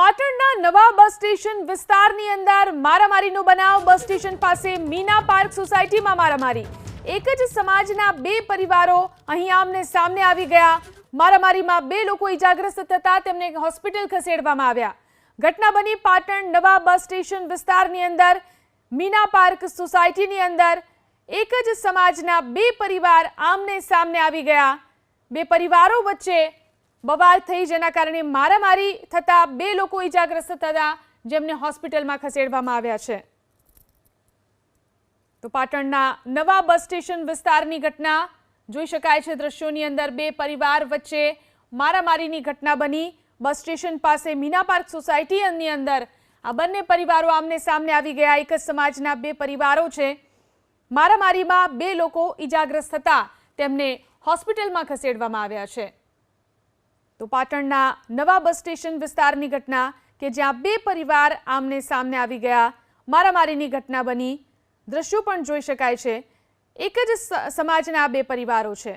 પાટણના નવા bus station વિસ્તારની અંદર મારામારીનો બનાવ. બસ સ્ટેશન પાસે મીના પાર્ક સોસાયટીમાં મારામારી. એક જ સમાજના બે પરિવારો અહીં આમને સામને આવી ગયા. મારામારીમાં બે લોકો ઈજાગ્રસ્ત થતા તેમને હોસ્પિટલ ખસેડવામાં આવ્યા. ઘટના બની પાટણ નવા બસ સ્ટેશન વિસ્તારની અંદર, મીના પાર્ક સોસાયટીની અંદર. એક જ સમાજના બે પરિવાર આમને સામને આવી ગયા. બે પરિવારો વચ્ચે બવાલ થઈ જેના કારણે મારામારી થતા બે લોકો ઈજાગ્રસ્ત થતા જેમને હોસ્પિટલમાં ખસેડવામાં આવ્યા છે. તો પાટણના નવા બસ સ્ટેશન વિસ્તારની ઘટના જોઈ શકાય છે. દ્રશ્યોની અંદર બે પરિવાર વચ્ચે મારામારીની ઘટના બની. બસ સ્ટેશન પાસે મીના પાર્ક સોસાયટીની અંદર આ બંને પરિવારો આમને સામને આવી ગયા. એક જ સમાજના બે પરિવારો છે. મારામારીમાં બે લોકો ઈજાગ્રસ્ત થતા તેમને હોસ્પિટલમાં ખસેડવામાં આવ્યા છે. તો પાટણના નવા બસ સ્ટેશન વિસ્તારની ઘટના કે જ્યાં બે પરિવાર આમને સામને આવી ગયા. મારામારીની ઘટના બની. દ્રશ્યો પણ જોઈ શકાય છે. એક જ સમાજના બે પરિવારો છે.